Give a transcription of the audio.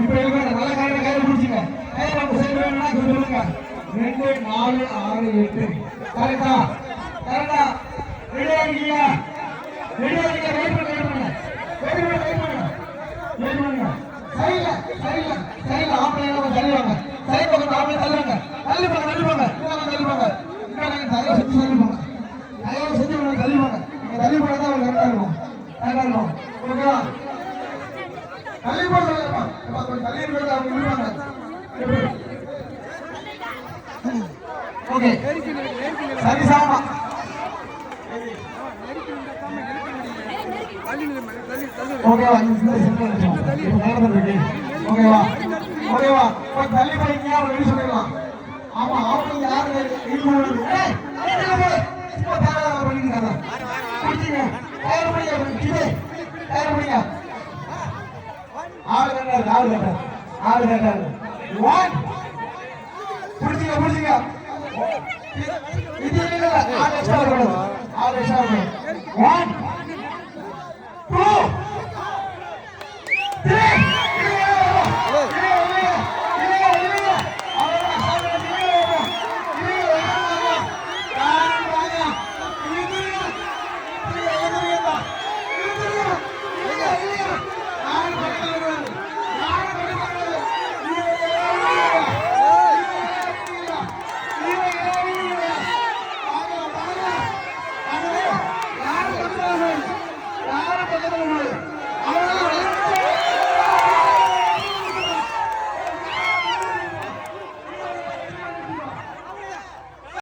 இப்ப இருக்கிற நல்ல கயிறு கயிறு பிடிச்சிங்க. கயிறு அவங்க சைடு வேணும்னா சொல்லுங்க. ரெண்டு நாலு ஆறு எட்டு. கரெக்டா கரெக்டா ரெடி ஆகிங்களா ரெடி ஆகிங்க வெயிட் பண்ண வெயிட் பண்ண வெயிட் பண்ண வெயிட் பண்ண வெயிட் பண்ணுங்க சரியில்ல சரியில்ல சரியில்ல ஆம்பளை எல்லாம் தள்ளி சரி பக்கம் ஆம்பளை தள்ளுவாங்க தள்ளி போங்க இன்னும் போங்க. இன்னும் தள்ளி தயவு செஞ்சு தள்ளி தயவு செஞ்சு இவனை தள்ளி போங்க. தள்ளி போனா தான் அவங்க கரெக்டா இருக்கும். கரெக்டாக இருக்கும். ஓகேவா தள்ளி போக சொல்லுங்கப்பா அப்பா, கொஞ்சம் தள்ளி இருக்கிறது அவங்க விடுவாங்க ஓகே சரி சாமா ஓகேவா இந்த சிம்பிள் இப்போ நேரம் இருக்கு ஓகேவா ஓகேவா கொஞ்சம் தள்ளி போய்க்கியா அவங்க வெளியே சொல்லிடலாம் ஆமா அவங்க யாரு இது பண்ணுறது ஏய் ஏய் போய் இப்போ தேவையான பண்ணிக்கிறாங்க ஆறு கட்டாரு ஆளு கட்டாரு ஆளு கட்டாரு ஒன் இது இல்ல ஒன்